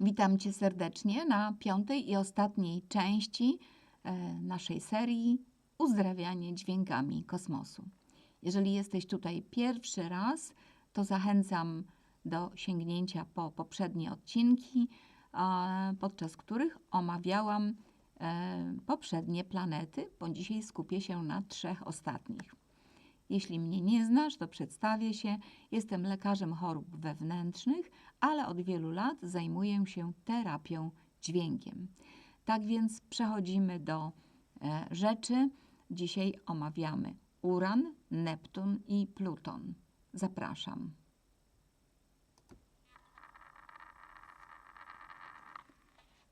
Witam Cię serdecznie na piątej i ostatniej części e, naszej serii Uzdrawianie dźwiękami kosmosu. Jeżeli jesteś tutaj pierwszy raz, to zachęcam do sięgnięcia po poprzednie odcinki, podczas których omawiałam e, poprzednie planety, bo dzisiaj skupię się na trzech ostatnich. Jeśli mnie nie znasz, to przedstawię się. Jestem lekarzem chorób wewnętrznych, ale od wielu lat zajmuję się terapią dźwiękiem. Tak więc przechodzimy do e, rzeczy. Dzisiaj omawiamy Uran, Neptun i Pluton. Zapraszam.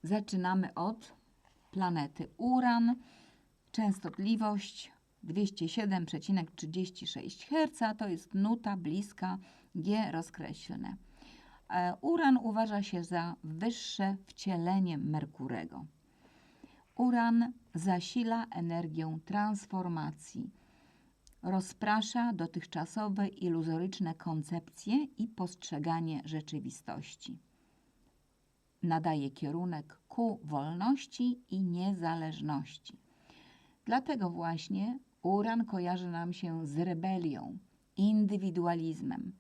Zaczynamy od planety Uran. Częstotliwość 207,36 Hz to jest nuta bliska G rozkreślne. E, Uran uważa się za wyższe wcielenie Merkurego. Uran zasila energią transformacji, rozprasza dotychczasowe iluzoryczne koncepcje i postrzeganie rzeczywistości. Nadaje kierunek ku wolności i niezależności. Dlatego właśnie Uran kojarzy nam się z rebelią, indywidualizmem,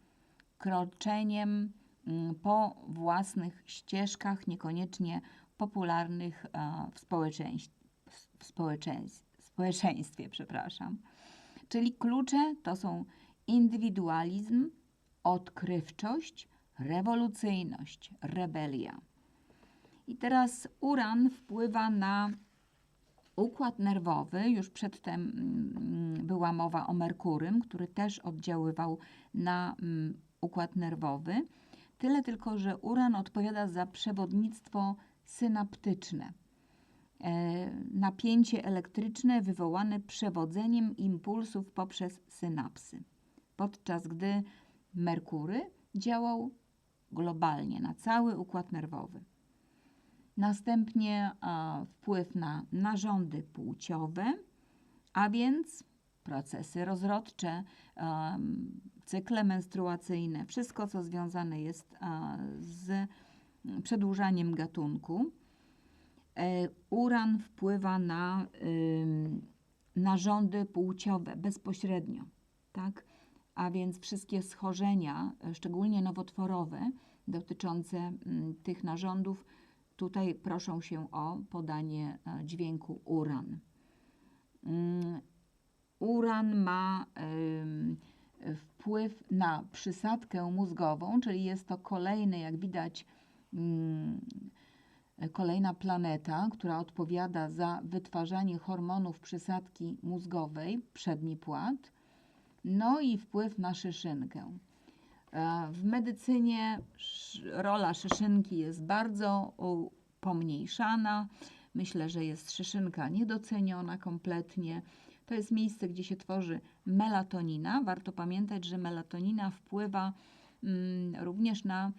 kroczeniem mm, po własnych ścieżkach, niekoniecznie popularnych w społeczeństwie, w społeczeństwie przepraszam. Czyli klucze to są indywidualizm, odkrywczość, rewolucyjność, rebelia. I teraz uran wpływa na Układ nerwowy, już przedtem mm, była mowa o Merkurym, który też oddziaływał na mm, układ nerwowy. Tyle tylko, że uran odpowiada za przewodnictwo synaptyczne. E, napięcie elektryczne wywołane przewodzeniem impulsów poprzez synapsy. Podczas gdy Merkury działał globalnie na cały układ nerwowy. Następnie wpływ na narządy płciowe, a więc procesy rozrodcze, cykle menstruacyjne, wszystko co związane jest z przedłużaniem gatunku. E, uran wpływa na narządy płciowe bezpośrednio, tak? A więc wszystkie schorzenia, szczególnie nowotworowe, dotyczące tych narządów, Tutaj proszą się o podanie e, dźwięku uran. Mm, uran ma wpływ na przysadkę mózgową, czyli jest to kolejny, jak widać, mm, kolejna planeta, która odpowiada za wytwarzanie hormonów przysadki mózgowej, przedni płat, no i wpływ na szyszynkę. E, w medycynie rola szyszynki jest bardzo pomniejszana. Myślę, że jest szyszynka niedoceniona kompletnie. To jest miejsce, gdzie się tworzy melatonina. Warto pamiętać, że melatonina wpływa mm, również na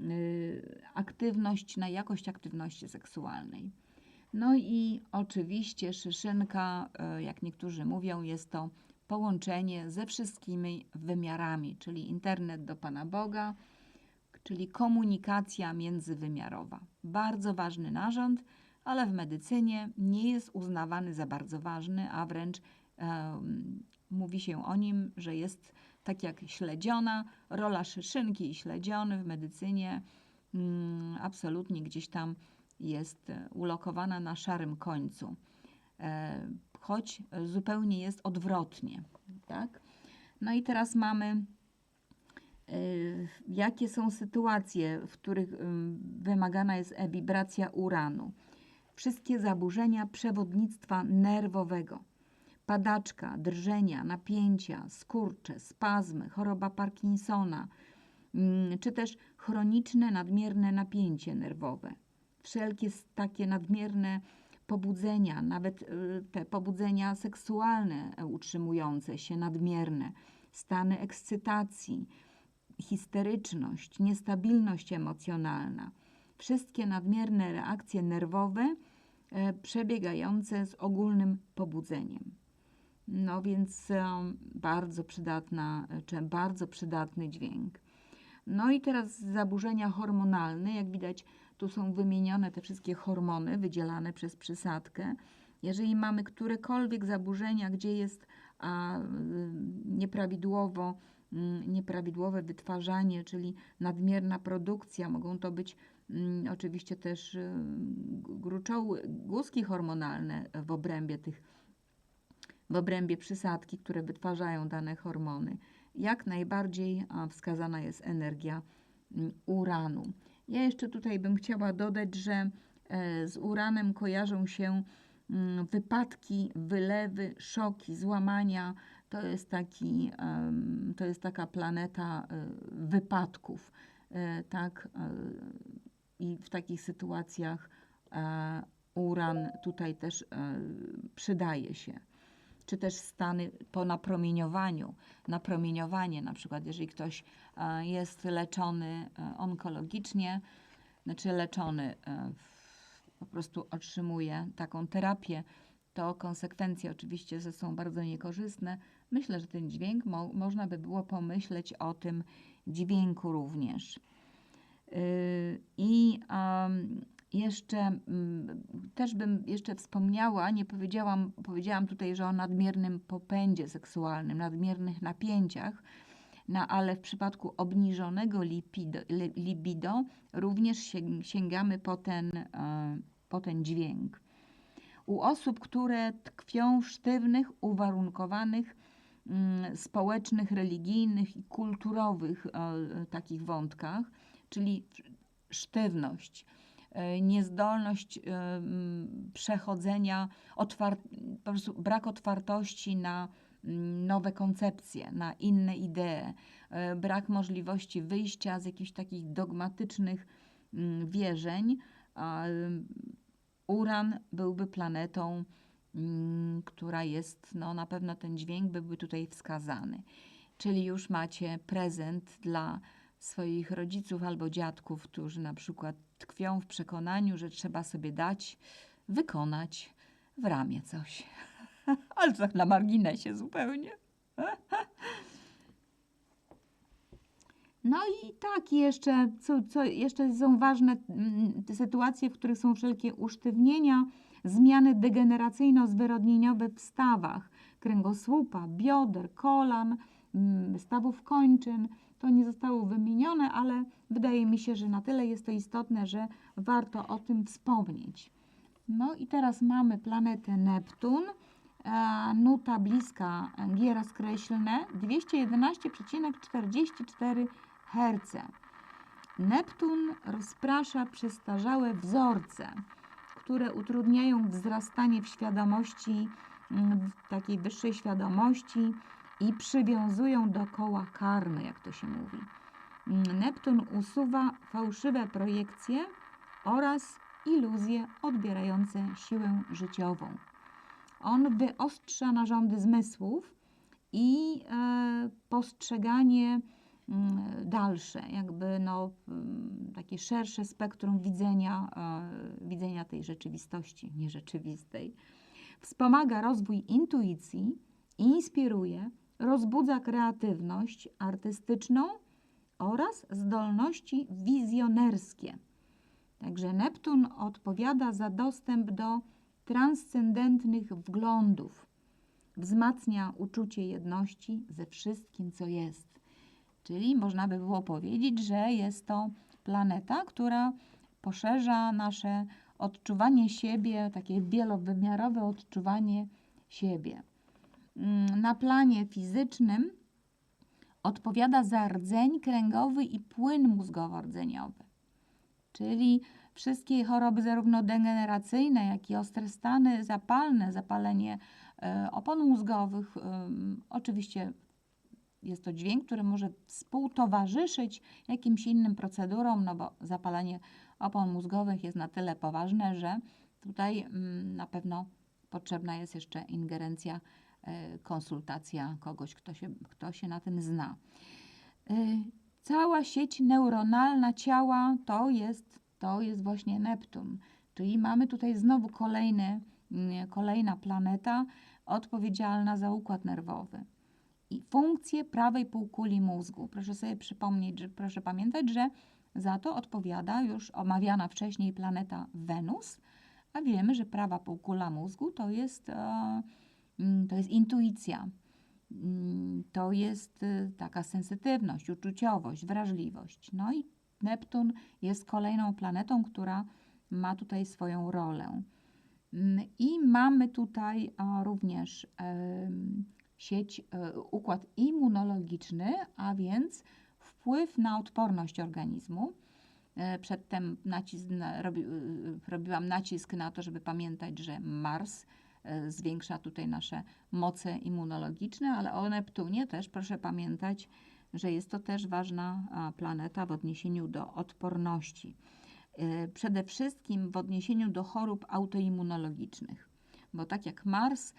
y, aktywność, na jakość aktywności seksualnej. No i oczywiście szyszynka, e, jak niektórzy mówią, jest to połączenie ze wszystkimi wymiarami, czyli internet do Pana Boga, czyli komunikacja międzywymiarowa. Bardzo ważny narząd, ale w medycynie nie jest uznawany za bardzo ważny, a wręcz e, mówi się o nim, że jest tak jak śledziona, rola szyszynki i śledziony w medycynie mm, absolutnie gdzieś tam jest ulokowana na szarym końcu. E, choć zupełnie jest odwrotnie. Tak? No i teraz mamy, y, jakie są sytuacje, w których wymagana jest wibracja uranu. Wszystkie zaburzenia przewodnictwa nerwowego, padaczka, drżenia, napięcia, skurcze, spazmy, choroba Parkinsona, czy też chroniczne nadmierne napięcie nerwowe. Wszelkie takie nadmierne pobudzenia, nawet y, te pobudzenia seksualne e, utrzymujące się, nadmierne, stany ekscytacji, histeryczność, niestabilność emocjonalna, wszystkie nadmierne reakcje nerwowe e, przebiegające z ogólnym pobudzeniem. No więc e, bardzo przydatna, czy bardzo przydatny dźwięk. No i teraz zaburzenia hormonalne, jak widać tu są wymienione te wszystkie hormony wydzielane przez przysadkę. Jeżeli mamy którekolwiek zaburzenia, gdzie jest a, y, nieprawidłowo, mm, nieprawidłowe wytwarzanie, czyli nadmierna produkcja, mogą to być mm, oczywiście też y, gruczoły, guzki hormonalne w obrębie tych, w obrębie przysadki, które wytwarzają dane hormony. Jak najbardziej wskazana jest energia mm, uranu. Ja jeszcze tutaj bym chciała dodać, że e, z uranem kojarzą się mm, wypadki, wylewy, szoki, złamania. To jest, taki, to jest taka planeta e, wypadków. E, Tak, i w takich sytuacjach uran tutaj też przydaje się. Czy też stany po napromieniowaniu. Napromieniowanie, na przykład, jeżeli ktoś jest leczony e, onkologicznie, znaczy leczony, e, po prostu otrzymuje taką terapię, to konsekwencje oczywiście są bardzo niekorzystne. Myślę, że ten dźwięk mo- można by było pomyśleć o tym dźwięku również. Yy, I jeszcze też bym jeszcze wspomniała, nie powiedziałam, powiedziałam tutaj, że o nadmiernym popędzie seksualnym, nadmiernych napięciach, no ale w przypadku obniżonego lipido, li- libido również sięg- sięgamy po ten, e, po ten dźwięk. U osób, które tkwią w sztywnych, uwarunkowanych, mm, społecznych, religijnych i kulturowych e, takich wątkach, czyli sztywność, e, niezdolność przechodzenia, otwar- brak otwartości na nowe koncepcje, na inne idee, e, brak możliwości wyjścia z jakichś takich dogmatycznych mm, wierzeń. ym, Uran byłby planetą, mm, która jest, no na pewno ten dźwięk byłby tutaj wskazany. Czyli już macie prezent dla swoich rodziców albo dziadków, którzy na przykład tkwią w przekonaniu, że trzeba sobie dać, wykonać w ramię coś. Ale tak na marginesie zupełnie. No i tak jeszcze, co, co jeszcze są ważne mm, te sytuacje, w których są wszelkie usztywnienia, zmiany degeneracyjno-zwyrodnieniowe w stawach kręgosłupa, bioder, kolan, mm, stawów kończyn. To nie zostało wymienione, ale wydaje mi się, że na tyle jest to istotne, że warto o tym wspomnieć. No i teraz mamy planetę Neptun. Nuta bliska giera skreślne 211,44 Hz. Neptun rozprasza przestarzałe wzorce, które utrudniają wzrastanie w świadomości, mm, w takiej wyższej świadomości i przywiązują do koła karmy, jak to się mówi. Mm, Neptun usuwa fałszywe projekcje oraz iluzje odbierające siłę życiową. On wyostrza narządy zmysłów i e, postrzeganie mm, dalsze, jakby no, mm, takie szersze spektrum widzenia, e, widzenia tej rzeczywistości nierzeczywistej. Wspomaga rozwój intuicji, inspiruje, rozbudza kreatywność artystyczną oraz zdolności wizjonerskie. Także Neptun odpowiada za dostęp do transcendentnych wglądów, wzmacnia uczucie jedności ze wszystkim, co jest. Czyli można by było powiedzieć, że jest to planeta, która poszerza nasze odczuwanie siebie, takie wielowymiarowe odczuwanie siebie. Mm, Na planie fizycznym odpowiada za rdzeń kręgowy i płyn mózgowo-rdzeniowy, czyli wszystkie choroby zarówno degeneracyjne, jak i ostre stany zapalne, zapalenie e, opon mózgowych. em, Oczywiście jest to dźwięk, który może współtowarzyszyć jakimś innym procedurom, no bo zapalenie opon mózgowych jest na tyle poważne, że tutaj mm, na pewno potrzebna jest jeszcze ingerencja, e, konsultacja kogoś, kto się, kto się na tym zna. Cała sieć neuronalna ciała to jest, to jest właśnie Neptun. Czyli mamy tutaj znowu kolejny, mm, kolejna planeta odpowiedzialna za układ nerwowy i funkcje prawej półkuli mózgu. Proszę sobie przypomnieć, że proszę pamiętać, że Za to odpowiada już omawiana wcześniej planeta Wenus, a wiemy, że prawa półkula mózgu to jest, e, mm, to jest intuicja, Mm, to jest y, taka sensytywność, uczuciowość, wrażliwość. No i Neptun jest kolejną planetą, która ma tutaj swoją rolę. Mm, I mamy tutaj a, również sieć, e, układ immunologiczny, a więc wpływ na odporność organizmu. E, Przedtem nacisk na, robi, robiłam nacisk na to, żeby pamiętać, że Mars e, zwiększa tutaj nasze moce immunologiczne, ale o Neptunie też proszę pamiętać, że jest to też ważna planeta w odniesieniu do odporności. E, Przede wszystkim w odniesieniu do chorób autoimmunologicznych, bo tak jak Mars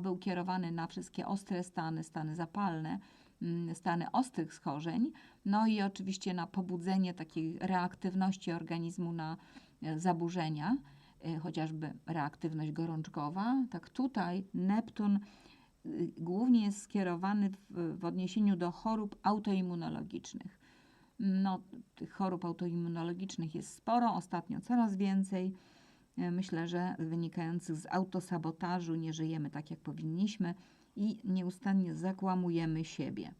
był kierowany na wszystkie ostre stany, stany zapalne, mm, stany ostrych schorzeń, no i oczywiście na pobudzenie takiej reaktywności organizmu na e, zaburzenia, e, chociażby reaktywność gorączkowa. Tak tutaj Neptun y, głównie jest skierowany w, w odniesieniu do chorób autoimmunologicznych. No, tych chorób autoimmunologicznych jest sporo, ostatnio coraz więcej. E, Myślę, że wynikających z autosabotażu, nie żyjemy tak, jak powinniśmy i nieustannie zakłamujemy siebie.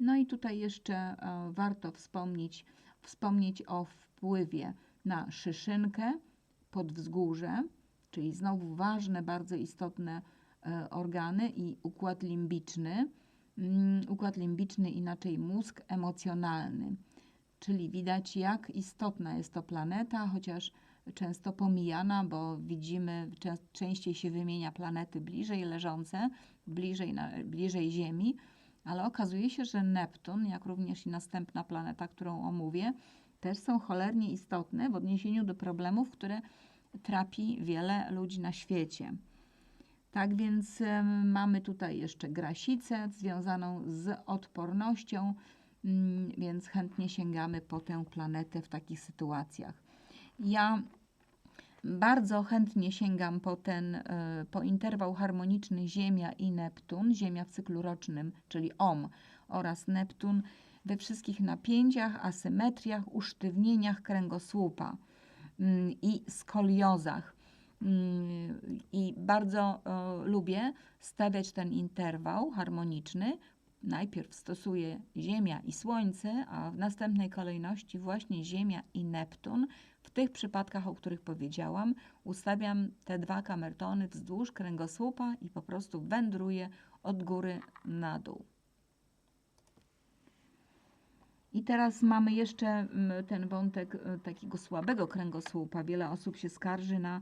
No i tutaj jeszcze e, warto wspomnieć, wspomnieć o wpływie na szyszynkę, podwzgórze, czyli znowu ważne, bardzo istotne organy i układ limbiczny. Mm, Układ limbiczny, inaczej mózg emocjonalny, czyli widać, jak istotna jest to planeta, chociaż często pomijana, bo widzimy, czę- częściej się wymienia planety bliżej leżące, bliżej, na, bliżej Ziemi, ale okazuje się, że Neptun, jak również i następna planeta, którą omówię, też są cholernie istotne w odniesieniu do problemów, które trapi wiele ludzi na świecie. Tak więc mamy tutaj jeszcze grasicę związaną z odpornością, mm, więc chętnie sięgamy po tę planetę w takich sytuacjach. Ja bardzo chętnie sięgam po ten, e, po interwał harmoniczny Ziemia i Neptun, Ziemia w cyklu rocznym, czyli OM oraz Neptun we wszystkich napięciach, asymetriach, usztywnieniach kręgosłupa mm, i skoliozach. Mm, I bardzo lubię stawiać ten interwał harmoniczny. Najpierw stosuję Ziemia i Słońce, a w następnej kolejności właśnie Ziemia i Neptun. W tych przypadkach, o których powiedziałam, ustawiam te dwa kamertony wzdłuż kręgosłupa i po prostu wędruję od góry na dół. I teraz mamy jeszcze mm, ten wątek e, takiego słabego kręgosłupa. Wiele osób się skarży na,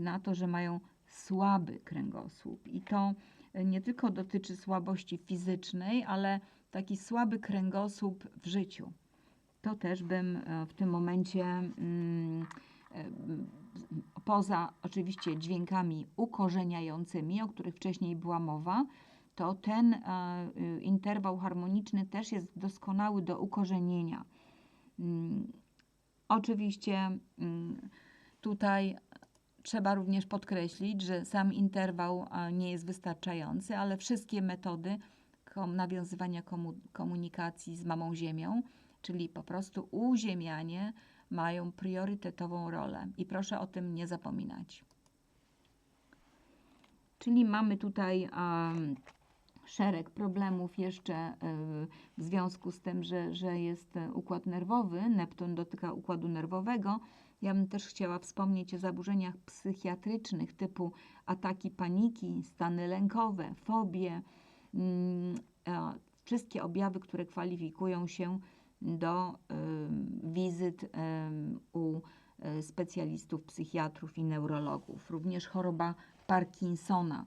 na to, że mają słaby kręgosłup. I to e, nie tylko dotyczy słabości fizycznej, ale taki słaby kręgosłup w życiu. To też bym e, w tym momencie, mm, e, poza oczywiście dźwiękami ukorzeniającymi, o których wcześniej była mowa, to ten e, interwał harmoniczny też jest doskonały do ukorzenienia. Mm, Oczywiście mm, tutaj trzeba również podkreślić, że sam interwał a, nie jest wystarczający, ale wszystkie metody nawiązywania komu- komunikacji z mamą Ziemią, czyli po prostu uziemianie, mają priorytetową rolę i proszę o tym nie zapominać. Czyli mamy tutaj em, szereg problemów jeszcze e, w związku z tym, że, że jest e, układ nerwowy. Neptun dotyka układu nerwowego. Ja bym też chciała wspomnieć o zaburzeniach psychiatrycznych typu ataki paniki, stany lękowe, fobie, mm, e, wszystkie objawy, które kwalifikują się do em, wizyt em, u e, specjalistów, psychiatrów i neurologów. Również choroba Parkinsona.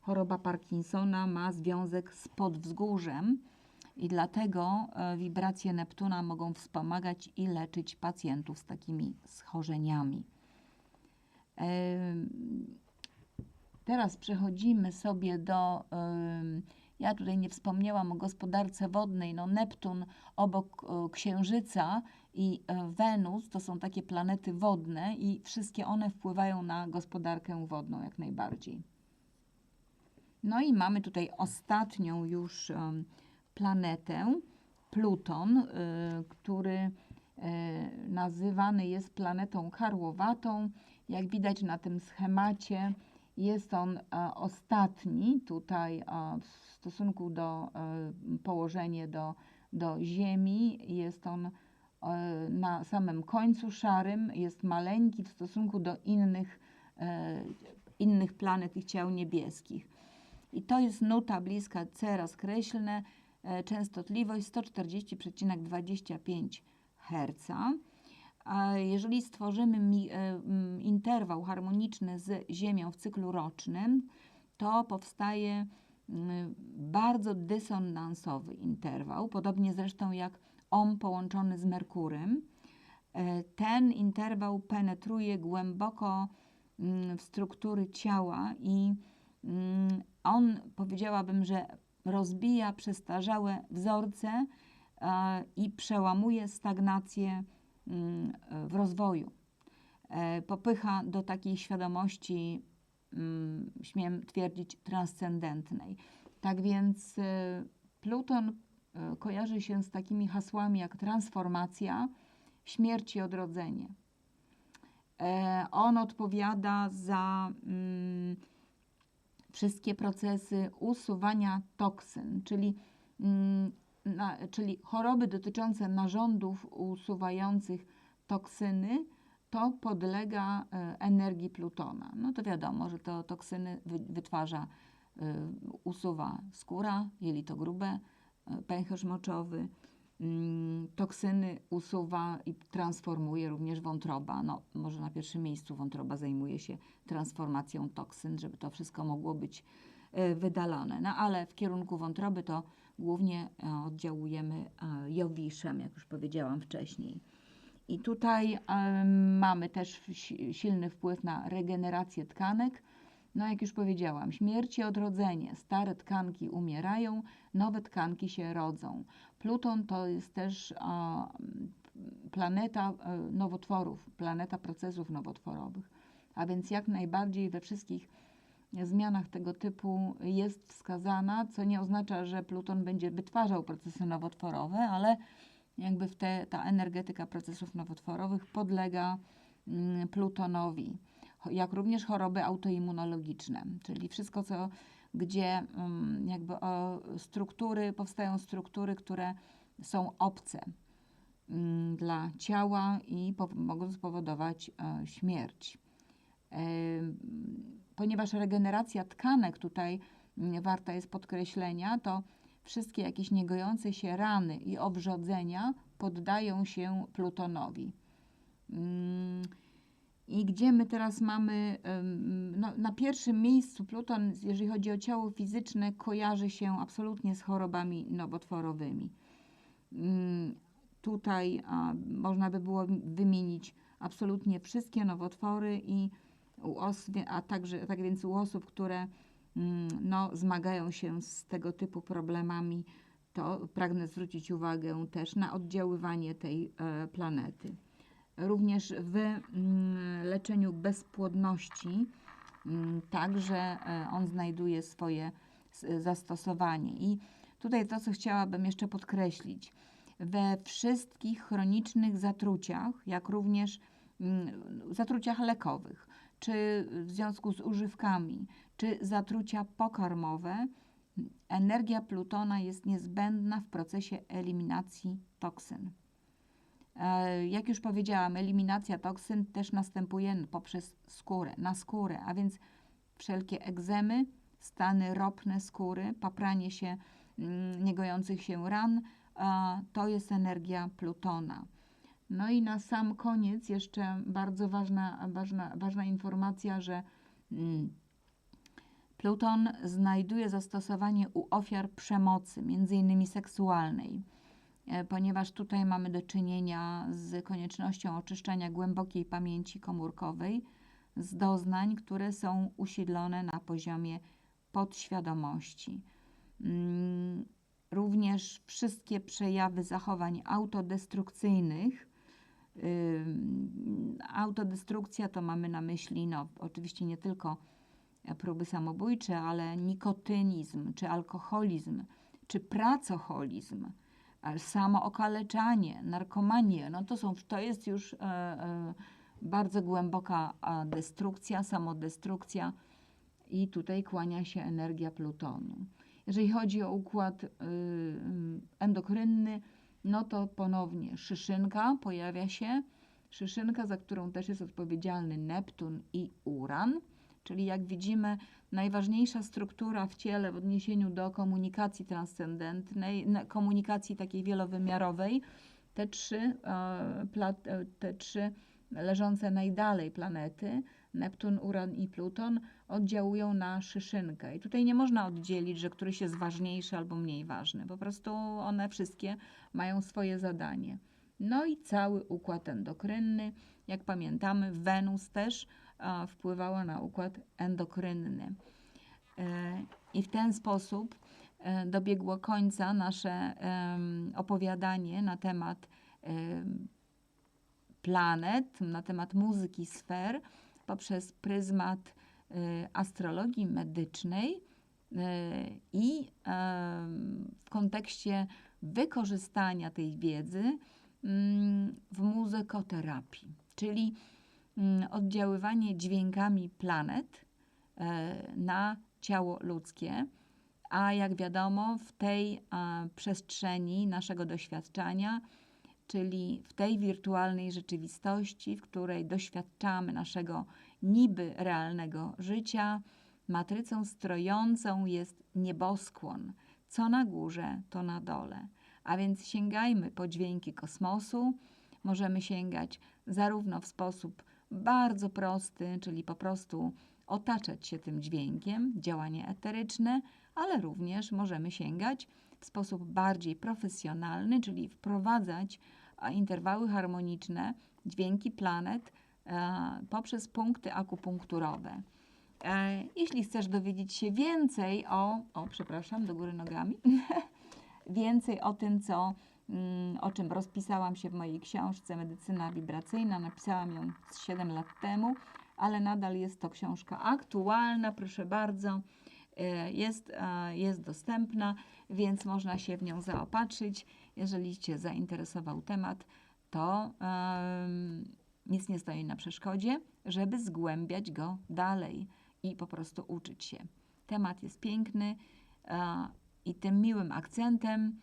Choroba Parkinsona ma związek z podwzgórzem i dlatego e, wibracje Neptuna mogą wspomagać i leczyć pacjentów z takimi schorzeniami. Teraz przechodzimy sobie do. Ja tutaj nie wspomniałam o gospodarce wodnej. No, Neptun obok e, Księżyca i e, Wenus to są takie planety wodne, i wszystkie one wpływają na gospodarkę wodną jak najbardziej. No i mamy tutaj ostatnią już planetę, Pluton, y, który e, nazywany jest planetą karłowatą. Jak widać na tym schemacie, jest on e, ostatni tutaj e, w stosunku do e, położenia do, do Ziemi. Jest on na samym końcu szarym, jest maleńki w stosunku do innych, innych planet i ciał niebieskich. I to jest nuta bliska C rozkreślne, częstotliwość 140,25 Hz. Jeżeli stworzymy e, interwał harmoniczny z Ziemią w cyklu rocznym, to powstaje bardzo dysonansowy interwał, podobnie zresztą jak OM połączony z Merkurem. E, Ten interwał penetruje głęboko w struktury ciała i on powiedziałabym, że rozbija przestarzałe wzorce e, i przełamuje stagnację mm, w rozwoju. E, Popycha do takiej świadomości, mm, śmiem twierdzić, transcendentnej. Tak więc e, Pluton kojarzy się z takimi hasłami jak transformacja, śmierć i odrodzenie. On odpowiada za mm, wszystkie procesy usuwania toksyn, czyli, mm, na, czyli choroby dotyczące narządów usuwających toksyny, to podlega e, energii Plutona. No to wiadomo, że to toksyny wy, wytwarza, e, usuwa skóra, jelito grube, e, pęcherz moczowy, toksyny usuwa i transformuje również wątroba. No, może na pierwszym miejscu wątroba zajmuje się transformacją toksyn, żeby to wszystko mogło być e, wydalone. No ale w kierunku wątroby to głównie e, oddziałujemy e, jowiszem, jak już powiedziałam wcześniej. I tutaj mamy też si- silny wpływ na regenerację tkanek. No, jak już powiedziałam, śmierć i odrodzenie. Stare tkanki umierają, nowe tkanki się rodzą. Pluton to jest też a, planeta e, nowotworów, planeta procesów nowotworowych. A więc jak najbardziej we wszystkich zmianach tego typu jest wskazana, co nie oznacza, że Pluton będzie wytwarzał procesy nowotworowe, ale jakby w te, ta energetyka procesów nowotworowych podlega mm, Plutonowi, jak również choroby autoimmunologiczne, czyli wszystko, co, gdzie mm, jakby struktury, powstają struktury, które są obce mm, dla ciała i mogą spowodować e, śmierć. Em, Ponieważ regeneracja tkanek tutaj mm, warta jest podkreślenia, to wszystkie jakieś niegojące się rany i obrzodzenia poddają się Plutonowi. I gdzie my teraz mamy, no, na pierwszym miejscu Pluton, jeżeli chodzi o ciało fizyczne, kojarzy się absolutnie z chorobami nowotworowymi. Mm, Tutaj a, można by było wymienić absolutnie wszystkie nowotwory i u os, a także tak więc u osób, które mm, no, zmagają się z tego typu problemami, to pragnę zwrócić uwagę też na oddziaływanie tej e, planety. Również w mm, leczeniu bezpłodności mm, także e, on znajduje swoje zastosowanie. I tutaj to, co chciałabym jeszcze podkreślić, we wszystkich chronicznych zatruciach, jak również mm, zatruciach lekowych, czy w związku z używkami, czy zatrucia pokarmowe, energia Plutona jest niezbędna w procesie eliminacji toksyn. E, Jak już powiedziałam, eliminacja toksyn też następuje poprzez skórę, na skórę, a więc wszelkie egzemy, stany ropne skóry, papranie się mm, niegojących się ran, to jest energia Plutona. No i na sam koniec jeszcze bardzo ważna, ważna, ważna informacja, że mm, Pluton znajduje zastosowanie u ofiar przemocy, między innymi seksualnej, ponieważ tutaj mamy do czynienia z koniecznością oczyszczania głębokiej pamięci komórkowej z doznań, które są usiedlone na poziomie podświadomości. Mm, Również wszystkie przejawy zachowań autodestrukcyjnych. Ym, Autodestrukcja to mamy na myśli, no, oczywiście nie tylko próby samobójcze, ale nikotynizm, czy alkoholizm, czy pracoholizm, ale samookaleczanie, narkomanie, no to, są, to jest już e, e, bardzo głęboka destrukcja, samodestrukcja i tutaj kłania się energia Plutonu. Jeżeli chodzi o układ y, endokrynny, no to ponownie szyszynka pojawia się, szyszynka, za którą też jest odpowiedzialny Neptun i Uran, czyli jak widzimy, najważniejsza struktura w ciele w odniesieniu do komunikacji transcendentnej, komunikacji takiej wielowymiarowej, te trzy, e, e, te trzy leżące najdalej planety, Neptun, Uran i Pluton, oddziałują na szyszynkę. I tutaj nie można oddzielić, że któryś jest ważniejszy albo mniej ważny. Po prostu one wszystkie mają swoje zadanie. No i cały układ endokrynny. Jak pamiętamy, Wenus też wpływała na układ endokrynny. E, I w ten sposób e, dobiegło końca nasze opowiadanie na temat em, planet, na temat muzyki sfer poprzez pryzmat y, astrologii medycznej i w kontekście wykorzystania tej wiedzy mm, w muzykoterapii, czyli oddziaływanie dźwiękami planet e, na ciało ludzkie. A jak wiadomo, w tej przestrzeni naszego doświadczenia, czyli w tej wirtualnej rzeczywistości, w której doświadczamy naszego niby realnego życia, matrycą strojącą jest nieboskłon, co na górze, to na dole. A więc sięgajmy po dźwięki kosmosu. Możemy sięgać zarówno w sposób bardzo prosty, czyli po prostu otaczać się tym dźwiękiem, działanie eteryczne, ale również możemy sięgać w sposób bardziej profesjonalny, czyli wprowadzać interwały harmoniczne, dźwięki planet e, poprzez punkty akupunkturowe. E, jeśli chcesz dowiedzieć się więcej o, o przepraszam, do góry nogami, więcej o tym, co, o czym rozpisałam się w mojej książce Medycyna Wibracyjna, napisałam ją z 7 lat temu, ale nadal jest to książka aktualna, proszę bardzo, e, jest, e, jest dostępna, więc można się w nią zaopatrzyć. Jeżeli Cię zainteresował temat, to em, nic nie stoi na przeszkodzie, żeby zgłębiać go dalej i po prostu uczyć się. Temat jest piękny e, i tym miłym akcentem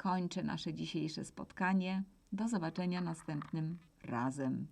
kończę nasze dzisiejsze spotkanie. Do zobaczenia następnym razem.